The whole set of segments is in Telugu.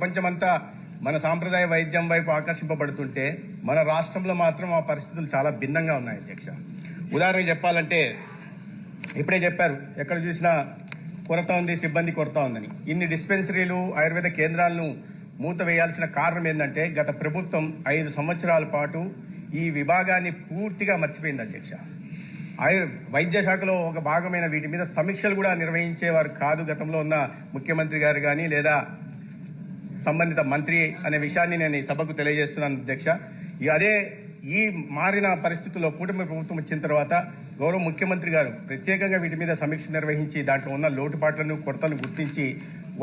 ప్రపంచమంతా మన సాంప్రదాయ వైద్యం వైపు ఆకర్షింపబడుతుంటే మన రాష్ట్రంలో మాత్రం ఆ పరిస్థితులు చాలా భిన్నంగా ఉన్నాయి అధ్యక్ష. ఉదాహరణకు చెప్పాలంటే ఇప్పుడే చెప్పారు ఎక్కడ చూసినా కొరత ఉంది సిబ్బంది కొరత ఉందని. ఇన్ని డిస్పెన్సరీలు ఆయుర్వేద కేంద్రాలను మూత వేయాల్సిన కారణం ఏంటంటే గత ప్రభుత్వం ఐదు సంవత్సరాల పాటు ఈ విభాగాన్ని పూర్తిగా మర్చిపోయింది అధ్యక్ష. ఆయుర్ వైద్య శాఖలో ఒక భాగమైన వీటి మీద సమీక్షలు కూడా నిర్వహించేవారు కాదు గతంలో ఉన్న ముఖ్యమంత్రి గారు కానీ లేదా సంబంధిత మంత్రి అనే విషయాన్ని నేను ఈ సభకు తెలియజేస్తున్నాను అధ్యక్ష. అదే ఈ మారిన పరిస్థితుల్లో కూటమి ప్రభుత్వం వచ్చిన తర్వాత గౌరవ ముఖ్యమంత్రి గారు ప్రత్యేకంగా వీటి మీద సమీక్ష నిర్వహించి దాంట్లో ఉన్న లోటుపాట్లను కొరతలను గుర్తించి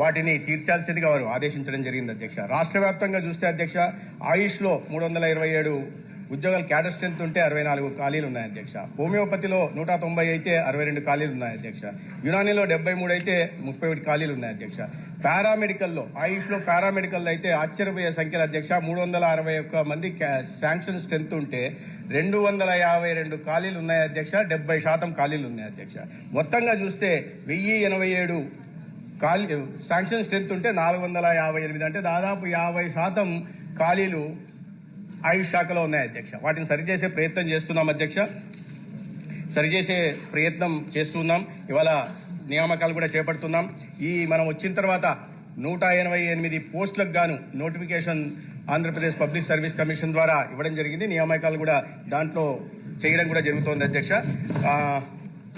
వాటిని తీర్చాల్సిందిగా వారు ఆదేశించడం జరిగింది అధ్యక్ష. రాష్ట్ర వ్యాప్తంగా చూస్తే అధ్యక్ష ఆయుష్లో మూడు వందల ఇరవై ఏడు ఉద్యోగాలు క్యాడర్ స్ట్రెంత్ ఉంటే అరవై నాలుగు ఖాళీలు ఉన్నాయి అధ్యక్ష. హోమియోపతిలో నూట తొంభై అయితే అరవై రెండు ఖాళీలు ఉన్నాయి అధ్యక్ష. యునానీలో డెబ్బై మూడు అయితే ముప్పై ఒకటి ఖాళీలు ఉన్నాయి అధ్యక్ష. పారామెడికల్లో ఆయుష్లో పారామెడికల్ అయితే ఆశ్చర్యపోయే సంఖ్యల అధ్యక్ష. మూడు వందల అరవై ఒక్క మంది శాంక్షన్ స్ట్రెంత్ ఉంటే రెండు వందల యాభై రెండు ఖాళీలు ఉన్నాయి అధ్యక్ష. డెబ్బై శాతం ఖాళీలు ఉన్నాయి అధ్యక్ష. మొత్తంగా చూస్తే వెయ్యి ఎనభై ఏడు ఖాళీ శాంక్షన్ స్ట్రెంత్ ఉంటే నాలుగు వందల యాభై ఎనిమిది. అంటే దాదాపు యాభై శాతం ఖాళీలు ఆయుష్ శాఖలో ఉన్నాయి అధ్యక్ష. వాటిని సరిచేసే ప్రయత్నం చేస్తున్నాం అధ్యక్ష. సరిచేసే ప్రయత్నం చేస్తున్నాం. ఇవాళ నియామకాలు కూడా చేపడుతున్నాం. ఈ మనం వచ్చిన తర్వాత నూట ఎనభై ఎనిమిది పోస్టులకు గాను notification Andhra Pradesh public service commission ద్వారా ఇవ్వడం జరిగింది. నియామకాలు కూడా దాంట్లో చేయడం కూడా జరుగుతోంది అధ్యక్ష.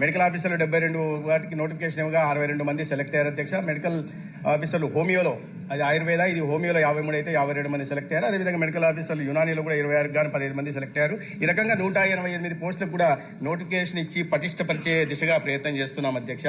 మెడికల్ ఆఫీసర్లు డెబ్బై రెండు వాటికి నోటిఫికేషన్ ఇవ్వగా అరవై రెండు మంది సెలెక్ట్ అయ్యారు అధ్యక్ష. మెడికల్ ఆఫీసర్లు హోమియోలో అది ఆయుర్వేద ఇది హోమియోలో యాభై మూడు అయితే యాభై రెండు మంది సెలెక్ట్ అయ్యారు. అదేవిధంగా మెడికల్ ఆఫీసర్లు యునానీలో కూడా ఇరవై ఆరు కానీ పదిహేను మంది సెలెక్ట్ అయ్యారు. ఈ రకంగా నూట ఎనభై ఎనిమిది పోస్టులకు కూడా నోటిఫికేషన్ ఇచ్చి పటిష్టపరిచే దిశగా ప్రయత్నం చేస్తున్నాం అధ్యక్ష.